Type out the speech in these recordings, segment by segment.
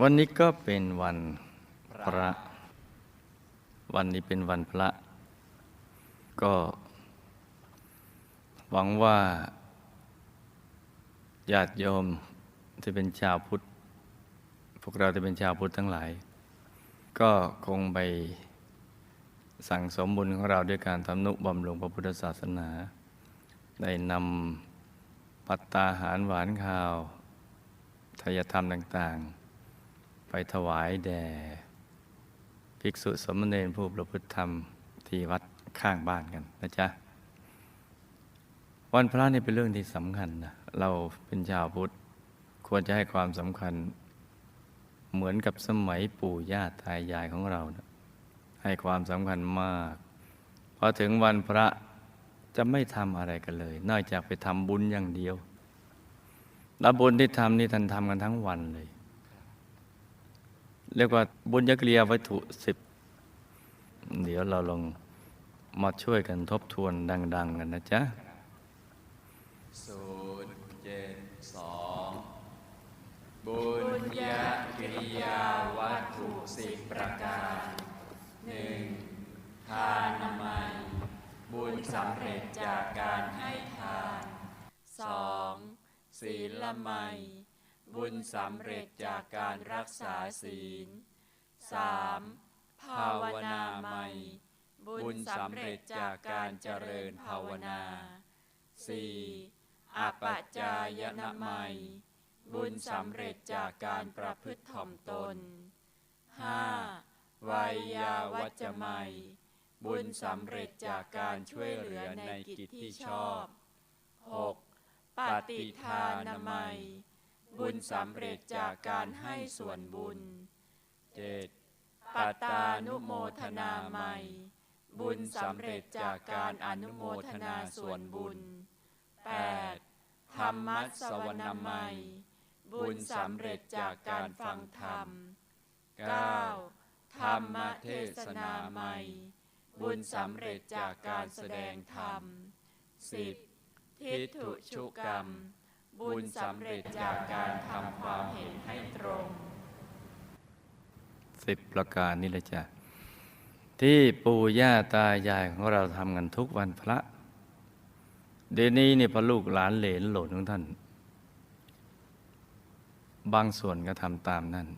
วันนี้ก็เป็นวันพระ วันนี้เป็นวันพระ ก็หวังว่าญาติโยมที่เป็นชาวพุทธ พวกเราที่เป็นชาวพุทธทั้งหลาย ก็คงไปสั่งสมบุญของเราด้วยการทำนุบำรุงพระพุทธศาสนา ได้นำปัตตาหารหวานข้าว ทายธรรมต่างๆ ไปถวายแด่ภิกษุสมณเณรผู้ประพฤติธรรมที่วัดข้างบ้านกันนะจ๊ะ วันพระนี่เป็นเรื่องที่สำคัญนะเราเป็นชาวพุทธควรจะให้ความสำคัญ เหมือนกับสมัยปู่ย่าตายายของเรานะให้ความสำคัญมากพอถึงวันพระจะไม่ทำอะไรกันเลย นอกจากไปทำบุญอย่างเดียว แล้วบุญที่ทำนี่ท่านทำกันทั้งวันเลย เรียกว่าบุญยกเรียวัตถุสิบ เดี๋ยวเราลองมาช่วยกันทบทวนดัง ๆ กันนะจ๊ะศูนย์เจ็ดสองบุญญากิริยาวัตถุสิบประการหนึ่งทานนามัย บุญสำเร็จจากการให้ทานสอง ศีลไมยบุญสำเร็จจากการรักษาศีลสามภาวนาไมยบุญสำเร็จจากการเจริญภาวนาสี่อปัจจายนามัยบุญสำเร็จจากการประพฤติถ่อมตน 5. วัยยาวัจจะไมยบุญสำเร็จจากการช่วยเหลือในกิจที่ชอบ 6. ปฏิทานามัย บุญสำเร็จจากการให้ส่วนบุญ 7. ปัตตานุโมทนาไมยบุญสำเร็จจากการอนุโมทนาส่วนบุญ 8. ธรรมัสสวนามัย บุญสำเร็จจากการฟังธรรม 9. ธรรมเทศนาใหม่ บุญสำเร็จจากการแสดงธรรม 10. ทิฏฐุชุกรรม บุญสำเร็จจากการทำความเห็นให้ตรงสิบประการนี่แหละจ้ะที่ปู่ย่าตายายของเราทำกันทุกวันพระ เดี๋ยวนี้นี่พอลูกหลานเหลนโหลนของท่าน บางส่วนก็ทำตามนั่น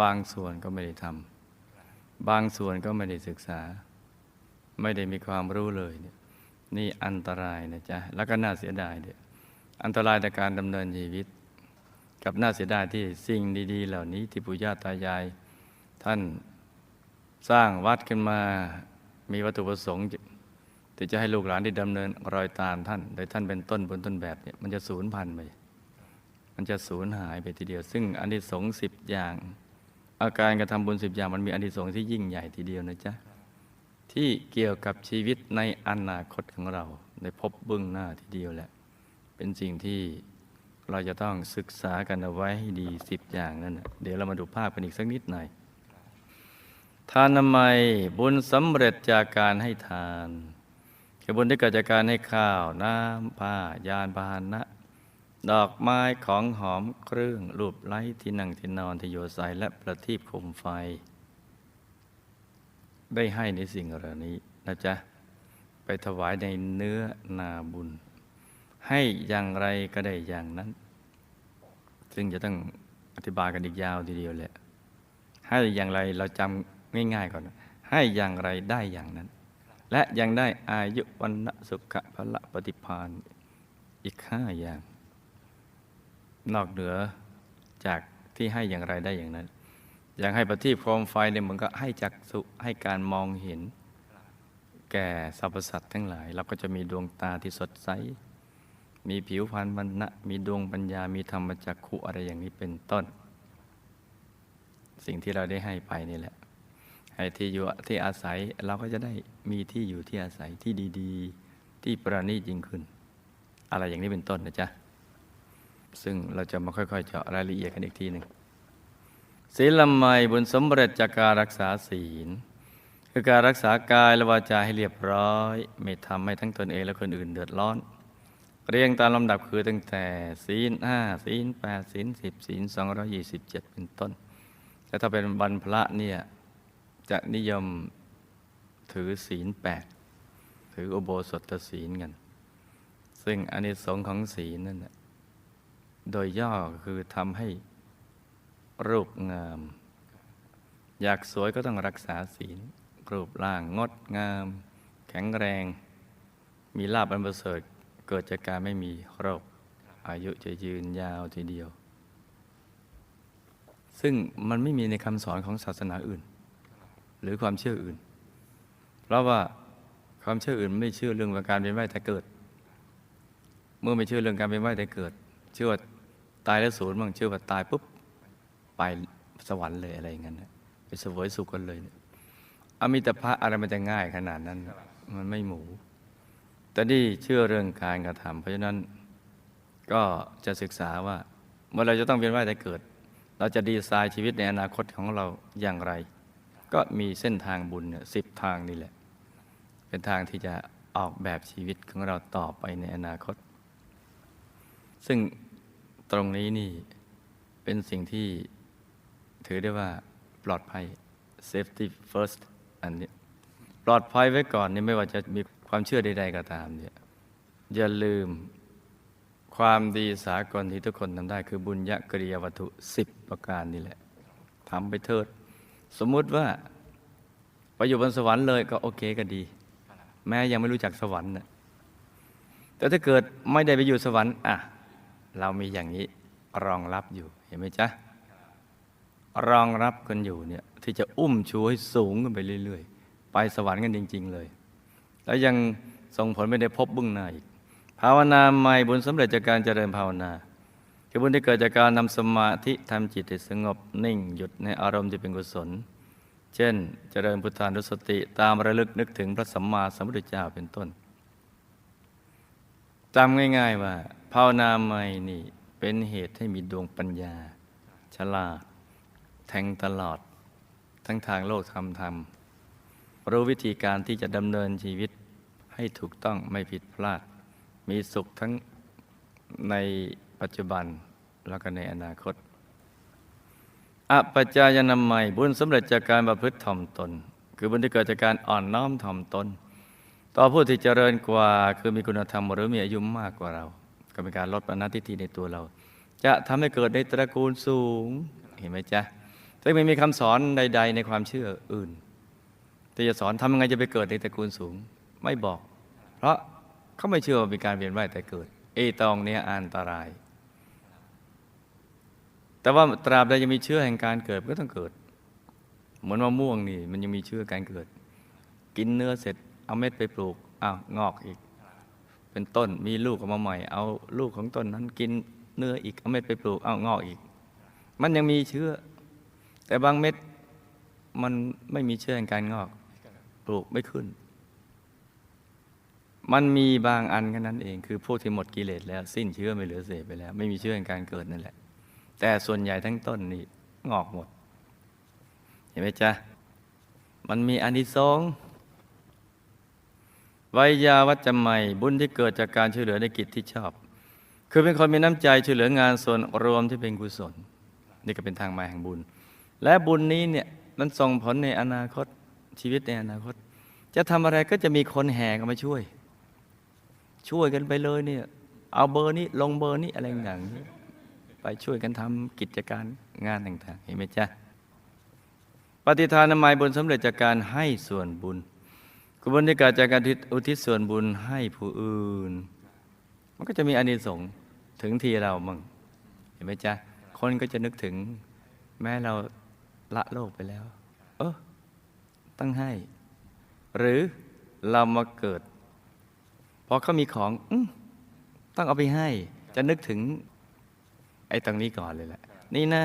บางส่วนก็ไม่ได้ทำบางส่วนก็ไม่ได้ศึกษา ไม่ได้มีความรู้เลยเนี่ย นี่อันตรายนะจ๊ะแล้วก็น่าเสียดายเดียอันตรายในการดำเนินชีวิต กับน่าเสียดายที่สิ่งดี ๆ เหล่านี้ที่ปู่ย่าตายาย ท่านสร้างวัดขึ้นมามีวัตถุประสงค์ที่จะให้ลูกหลานที่ดำเนินรอยตามท่าน โดยท่านเป็นต้นบนต้นแบบเนี่ยมันจะสูญพันธุ์ไปมันจะสูญหายไปทีเดียว ซึ่งอันที่สงสิบอย่าง อาการกระทำบุญสิบอย่างมันมีอันที่สงที่ยิ่งใหญ่ทีเดียวนะจ๊ะ ที่เกี่ยวกับชีวิตในอนาคตของเราในพบเบื้องหน้าทีเดียวแหละ เป็นสิ่งที่เราจะต้องศึกษากันเอาไว้ให้ดีสิบอย่างนั่นเดี๋ยวเรามาดูภาพกันอีกสักนิดหน่อย ทานนามัยบุญสำเร็จจากการให้ทานคือบุญที่เกิดจากการให้ข้าว น้ำผ้ายานพาหนะ ดอกไม้ของหอมเครื่องรูปไล้ที่นั่งที่นอนที่โยใสและประทีปโคมไฟ ได้ให้ในสิ่งเหล่านี้นะจ๊ะ ไปถวายในเนื้อนาบุญ ให้อย่างไรก็ได้อย่างนั้น ซึ่งจะต้องอธิบายกันอีกยาวทีเดียวแหละ ให้อย่างไรเราจำง่ายๆก่อน ให้อย่างไรได้อย่างนั้น และยังได้อายุวันสุขภละปฏิพานอีกห้าอย่าง นอกเหนือจากที่ให้อย่างไรได้อย่างนั้น อย่างให้ประทีปโคมไฟเนี่ยมันก็ให้จักสุให้การมองเห็น แก่สรรพสัตว์ทั้งหลาย เราก็จะมีดวงตาที่สดใส มีผิวพรรณมันนะมีดวงปัญญา มีธรรมจักขุอะไรอย่างนี้เป็นต้น สิ่งที่เราได้ให้ไปนี่แหละ ให้ที่อยู่ที่อาศัยเราก็จะได้มีที่อยู่ที่อาศัยที่ดีๆ ที่ประณีตยิ่งขึ้น อะไรอย่างนี้เป็นต้นนะจ๊ะ ซึ่งเราจะมาค่อยๆเจาะรายละเอียดกันอีกทีหนึ่ง ศีลละไมบุญสมเร็จจากการรักษาศีล คือการรักษากายและวาจาให้เรียบร้อย ไม่ทำให้ทั้งตนเองและคนอื่นเดือดร้อน เรียงตามลำดับคือตั้งแต่ศีลห้าศีลแปดศีลสิบศีลสองร้อยี่สิบเจ็ดเป็นต้น แต่ถ้าเป็นวันพระเนี่ยจะนิยมถือศีลแปดถืออุโบสถศีลกัน ซึ่งอานิสงส์ของศีลนั่นโดยย่อคือทำให้ รูปงาม อยากสวยก็ต้องรักษาศีล รูปร่างงดงาม แข็งแรง มีลาบอันประเสริฐเกิดจากการไม่มีโรค อายุจะยืนยาวทีเดียว ซึ่งมันไม่มีในคำสอนของศาสนาอื่น หรือความเชื่ออื่น เพราะว่าความเชื่ออื่นไม่เชื่อเรื่องการเป็นว่ายแต่เกิด เมื่อไม่เชื่อเรื่องการเป็นว่ายแต่เกิด เชื่อว่าตายแล้วศูนย์บ้างเชื่อว่าตายปุ๊บ ไปสวรรค์เลยอะไรอย่างนั้นไปเสวยสุขกันเลยอมิตภะอะไรมันจะง่ายขนาดนั้น มันไม่หมู แต่นี่เชื่อเรื่องการกระทำเพราะฉะนั้นก็จะศึกษาว่าเมื่อเราจะต้องเวียนว่ายแต่เกิด เราจะดีไซน์ชีวิตในอนาคตของเราอย่างไร ก็มีเส้นทางบุญเนี่ยสิบทางนี่แหละ เป็นทางที่จะออกแบบชีวิตของเราต่อไปในอนาคต ซึ่งตรงนี้นี่เป็นสิ่งที่ ถือได้ว่าปลอดภัย safety first อันนี้ปลอดภัยไว้ก่อนนี่ไม่ว่าจะมีความเชื่อใด ๆ ก็ตามเนี่ยอย่าลืมความดีสากลที่ทุกคนทำได้ คือบุญญกริยวัตถุสิบประการนี่แหละทำไปเถิด สมมุติว่าไปอยู่บนสวรรค์เลยก็โอเคก็ดี แม้ยังไม่รู้จักสวรรค์นะแต่ถ้าเกิดไม่ได้ไปอยู่สวรรค์อะเรามีอย่างนี้รองรับอยู่เห็นไหมจ๊ะ รองรับกันอยู่เนี่ยที่จะอุ้มชูให้สูงขึ้นไปเรื่อย ๆ ไปสวรรค์กันจริง ๆ เลย แล้วยังส่งผลไม่ได้พบบื้งหน้าอีก ภาวนาใหม่บุญสำเร็จจากการเจริญภาวนาคือบุญที่เกิดจากการนำสมาธิทำจิตให้สงบนิ่งหยุดในอารมณ์ที่เป็นกุศล เช่น เจริญพุทธานุสติตามระลึกนึกถึงพระสัมมาสัมพุทธเจ้าเป็นต้นจำง่าย ๆว่า ภาวนาใหม่นี่เป็นเหตุให้มีดวงปัญญา ฉลาด แทงตลอด ทั้งทางโลกธรรมธรรม รู้วิธีการที่จะดำเนินชีวิตให้ถูกต้องไม่ผิดพลาด มีสุขทั้งในปัจจุบันแล้วก็ในอนาคตอปัจจายนามัยบุญสำเร็จจากการประพฤติถ่อมตน คือบุญที่เกิดจากการอ่อนน้อมถ่อมตน ต่อผู้ที่เจริญกว่าคือมีคุณธรรมหรือมีอายุมากกว่าเรา ก็เป็นการลดปณทิฏฐิในตัวเรา จะทำให้เกิดในตระกูลสูงเห็นไหมจ๊ะ ซึ่งไม่มีคำสอนใด ๆ ในความเชื่ออื่นที่จะสอนทำยังไงจะไปเกิดในตระกูลสูงไม่บอก เพราะเขาไม่เชื่อว่ามีการเวียนว่ายแต่เกิด เอตองเนี้ยอันตราย แต่ว่าตราบใดยังมีเชื้อแห่งการเกิดก็ต้องเกิด เหมือนมะม่วงนี่ มันยังมีเชื้อการเกิด กินเนื้อเสร็จเอาเม็ดไปปลูกอ้าวงอกอีก เป็นต้นมีลูกออกมาใหม่ เอาลูกของต้นนั้นกินเนื้ออีกเอาเม็ดไปปลูกอ้าวงอกอีก มันยังมีเชื้อ แต่บางเม็ดมันไม่มีเชื้อแห่งการงอก ปลูกไม่ขึ้น มันมีบางอันแค่นั้นเอง คือพวกที่หมดกิเลสแล้ว สิ้นเชื้อไม่เหลือเศษไปแล้ว ไม่มีเชื้อแห่งการเกิดนั่นแหละ แต่ส่วนใหญ่ทั้งต้นนี่งอกหมด เห็นไหมจ๊ะ มันมีอานิสงส์วิยาวัจจะใหม่บุญที่เกิดจากการช่วยเหลือในกิจที่ชอบ คือเป็นคนมีน้ำใจช่วยเหลืองานส่วนรวมที่เป็นกุศล นี่ก็เป็นทางมาแห่งบุญ และบุญนี้เนี่ยมันส่งผลในอนาคตชีวิตในอนาคต จะทำอะไรก็จะมีคนแห่กันมาช่วย ช่วยกันไปเลยเนี่ย เอาเบอร์นี้ลงเบอร์นี้อะไรอย่างนี้ไปช่วยกันทำกิจการงานต่างๆเห็นไหมจ๊ะปฏิทานนามัยบุญสำเร็จจากการให้ส่วนบุญกุบุญที่เกิดจากการอุทิศส่วนบุญให้ผู้อื่น มันก็จะมีอานิสงส์ถึงทีเรามั่งเห็นไหมจ๊ะคนก็จะนึกถึงแม้เรา ละโลกไปแล้ว เออต้องให้ หรือเรามาเกิดพอเขามีของอต้องเอาไปให้ จะนึกถึง ไอ้ตรงนี้ก่อนเลยแหละ นี่นะ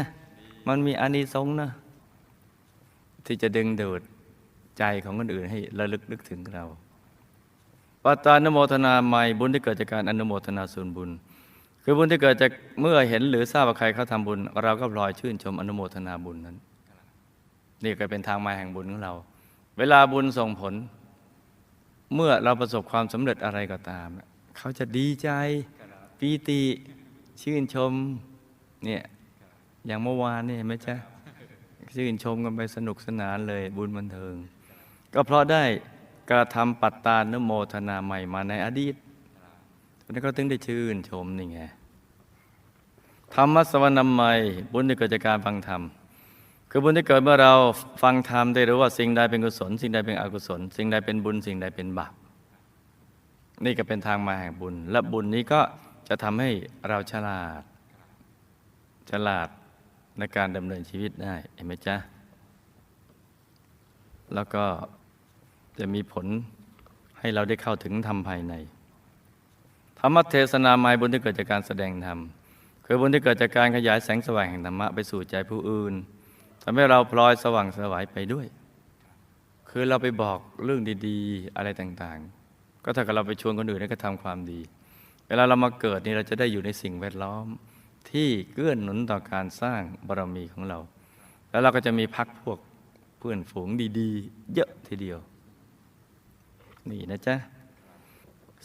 มันมีอานิสงส์นะ ที่จะดึงดูดใจของคนอื่นให้ระลึกนึกถึงเราปัตตานโมทนาใหม่บุญที่เกิดจากการอนุโมทนาส่วนบุญ คือบุญที่เกิดจากเมื่อเห็นหรือทราบว่าใครเขาทำบุญ เราก็พลอยชื่นชมอนุโมทนาบุญนั้น นี่ก็เป็นทางมาแห่งบุญของเรา เวลาบุญส่งผล เมื่อเราประสบความสำเร็จอะไรก็ตาม เขาจะดีใจปีติชื่นชมเนี่ยอย่างเมื่อวานนี่เห็นไหมจ๊ะชื่นชมกันไปสนุกสนานเลยบุญบันเทิง ก็เพราะได้กระทำปัตตานุโมทนาใหม่มาในอดีตเพราะนั้นก็ถึงได้ชื่นชมนี่ไงธรรมสวรรณใหม่บุญที่เกิดจากการฟังธรรม คือบุญที่เกิดเมื่อเราฟังธรรมได้รู้ว่าสิ่งใดเป็นกุศล สิ่งใดเป็นอกุศล สิ่งใดเป็นบุญสิ่งใดเป็นบาปนี่ก็เป็นทางมาแห่งบุญ และบุญนี้ก็จะทำให้เราฉลาด ฉลาดในการดำเนินชีวิตได้เห็นไหมจ๊ะ แล้วก็จะมีผลให้เราได้เข้าถึงธรรมภายใน ธรรมเทศนาหมายบุญที่เกิดจากการแสดงธรรมคือบุญที่เกิดจากการขยายแสงสว่างแห่งธรรมะไปสู่ใจผู้อื่นำให้เราพลอยสว่างสวายไปด้วย คือเราไปบอกเรื่องดี ๆ อะไรต่างๆ ก็ถ้ากับเราไปชวนคนอื่นให้กระทำความดี เวลาเรามาเกิดนี่เราจะได้อยู่ในสิ่งแวดล้อม ที่เกื้อนหนุนต่อการสร้างบารมีของเรา แล้วเราก็จะมีพักพวกเพื่อนฝูงดีๆ เยอะทีเดียว นี่นะจ๊ะ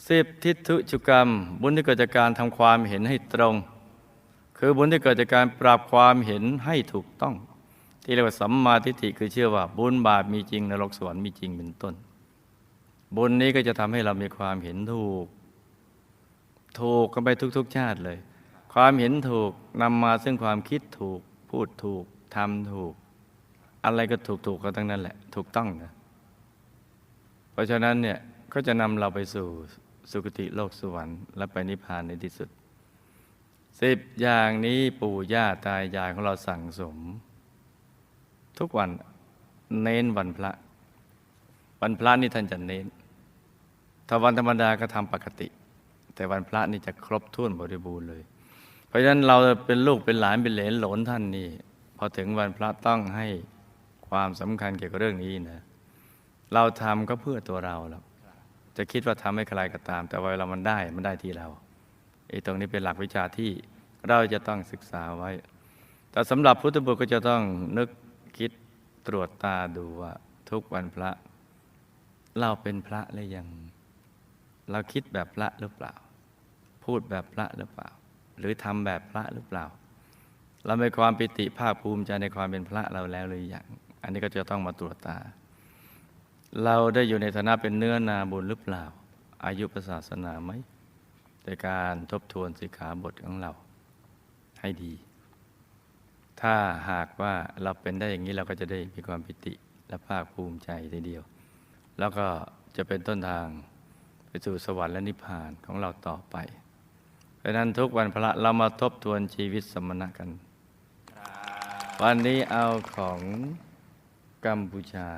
สิบทิฏฐุจุกรรม บุญที่เกิดจากการทำความเห็นให้ตรง คือบุญที่เกิดจากการปรับความเห็นให้ถูกต้อง ที่เรียกว่าสัมมาทิฏฐิคือเชื่อว่า บุญบาปมีจริงนรกสวรรค์มีจริงเป็นต้น บุญนี้ก็จะทำให้เรามีความเห็นถูก ถูกกันไปทุก ๆ ชาติเลย ความเห็นถูกนำมาซึ่งความคิดถูก พูดถูกทำถูก อะไรก็ถูกถูกกันทั้งนั้นแหละ ถูกต้องนะเพราะฉะนั้นเนี่ยก็จะนำเราไปสู่สุคติโลกสวรรค์และไปนิพพานในที่สุดสิบอย่างนี้ปู่ย่าตายายของเราสั่งสม ทุกวันเน้นวันพระ วันพระนี่ท่านจะเน้น ถ้าวันธรรมดาก็ทำปกติ แต่วันพระนี่จะครบถ้วนบริบูรณ์เลย เพราะฉะนั้นเราเป็นลูกเป็นหลานเป็นเหลนหลนท่านนี่พอถึงวันพระต้องให้ความสำคัญเกี่ยวกับเรื่องนี้นะเราทำก็เพื่อตัวเราแล้วจะคิดว่าทำให้ใครก็ตาม แต่ว่าเรามันได้มันได้ที่เราไอ้ตรงนี้เป็นหลักวิชาที่เราจะต้องศึกษาไว้ แต่สำหรับพุทธบุตรก็จะต้องนึก ตรวจตาดูว่า ทุกวันพระ เราเป็นพระหรือยัง เราคิดแบบพระหรือเปล่า พูดแบบพระหรือเปล่า หรือทำแบบพระหรือเปล่า เรามีความปิติภาคภูมิใจในความเป็นพระเราแล้วหรือยังอันนี้ก็จะต้องมาตรวจตา เราได้อยู่ในฐานะเป็นเนื้อนาบุญหรือเปล่า อายุศาสนาไหมในการทบทวนสิกขาบทของเราให้ดี ถ้าหากว่าเราเป็นได้อย่างนี้เราก็จะได้มีความปิติและภาคภูมิใจทีเดียว แล้วก็จะเป็นต้นทางไปสู่สวรรค์และนิพพานของเราต่อไปเพราะฉะนั้นทุกวันพระเรามาทบทวนชีวิตสมณะกัน วันนี้เอาของกัมพูชา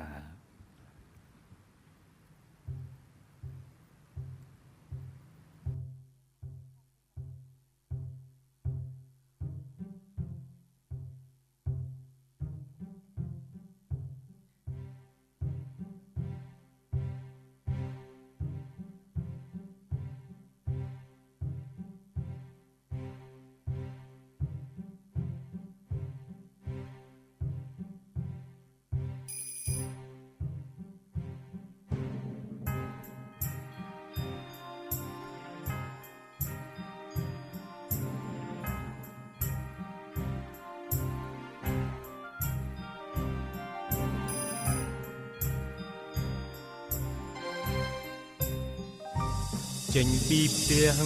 ចេញពីផ្ទះ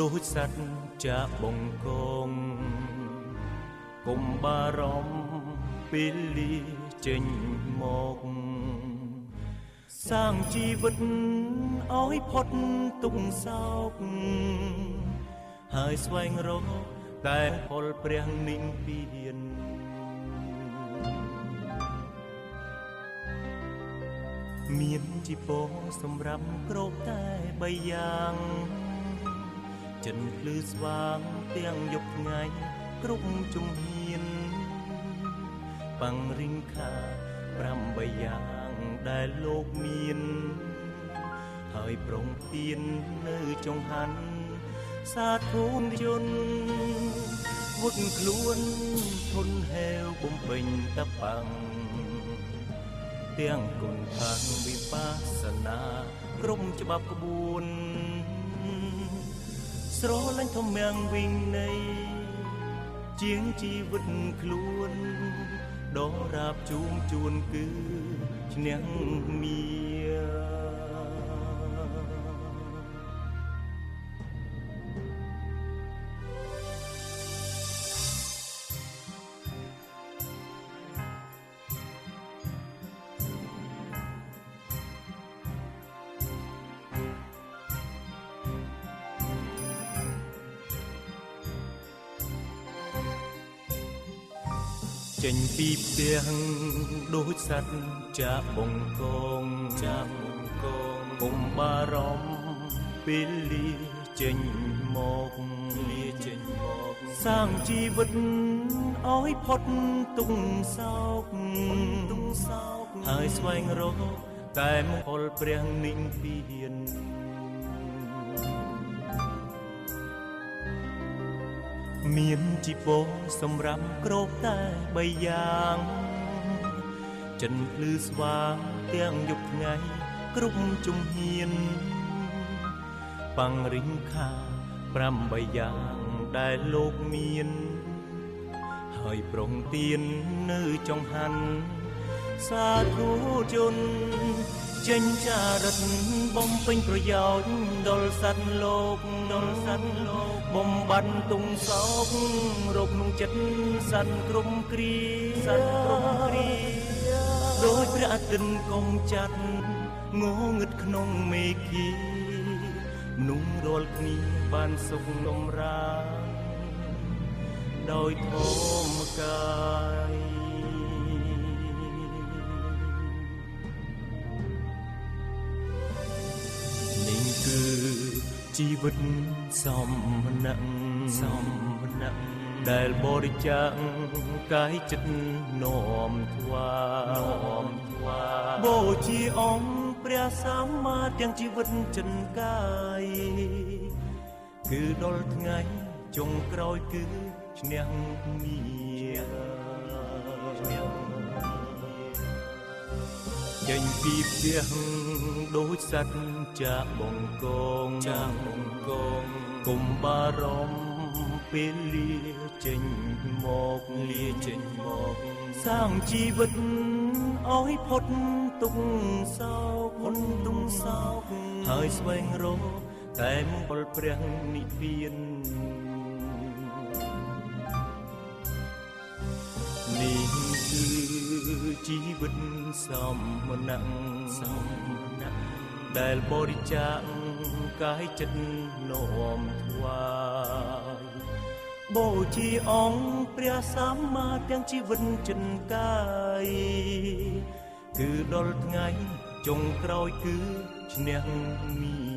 ដូចសត្វចាកបងកងកុំបារម្ភពេលលាចេញមកសាងជីវិតឲ្យផុតទុក្ខសោកហើយស្វែងរកតែផលព្រះនិព្វាន មានជីពរសម្រាប់គ្របតែបីយ៉ាងចិនភ្លឺស្វាងទាំងយប់ថ្ងៃគ្រប់ជំហានបាំងរិងខា8បីយ៉ាងដែលលោកមាន ហើយប្រងទៀននៅចង្ហាន់សាធូនយន្តវុតខ្លួនធនហេវបំពេញតបាំង ទាំងគុណខាងវិបស្សនាក្រុមច្បាប់ក្បួនស្រលាញ់ធំយ៉ាងវិញនៃជាងជីវិតខ្លួនដរាបជូមជួនគឺឈ្នះមៀ ចេញពីផ្ទះដូចសត្វចាកបងកងចាកបងកងកុំបារម្ភពេលលាចេញមកលាចេញមកសាងជីវិតឲ្យផុតទុងសោកទុងសោកហើយស្វែងរកតែមង្គលព្រះនិព្វាន មានជីពរសម្រាប់គ្របតែបីយ៉ាងចិនភ្លឺស្វាងទាំងយប់ថ្ងៃគ្រប់ជំហានបាំងរិញខាប្រាំបីយ៉ាងដែលលោកមាន ហើយប្រងទៀននៅចង្ហាន់សាធុជនចេញចារិតបំពេញប្រយោជន៍ដល់សត្វលោកដល់សត្វលោក បំបត្តិទុងសោករោគក្នុងចិត្តសត្វក្រុមគ្រាសត្វក្រុមគ្រាដោយព្រះអទិនកុំចាត់ងងឹតក្នុងមេឃីមនុស្សរាល់គ្នាបានសុខលំរានដោយធម្មកាយនេះគឺ ជីវិតសំណាក់សំណាក់ដែលបរិច្ចាគកាយចិត្តនោមថ្វានោមថ្វាបូជាអង្គព្រះសម្មាទាំងជីវិតចិនកាយគឺដល់ថ្ងៃចុងក្រោយគឺឈ្នះមៀឈ្នះចេញពីផ្ទះ ដូចសត្វចាកបងកងចាកបងកងគុំបារម្ភពេលលាចេញមកលាចេញមកសាងជីវិតឲ្យផុតទុកសោកផុតទុកសោកហើយស្វែងរកតែមង្គលព្រះនិព្វាននេះគឺ ជីវិតសមណៈសមណៈដែលបរិច្ចាគកាយចិត្តនោមថ្វាយបូជាអង្គព្រះសម្មាទាំងជីវិតចិនកាយគឺដល់ថ្ងៃចុងក្រោយគឺឈ្នះមៀ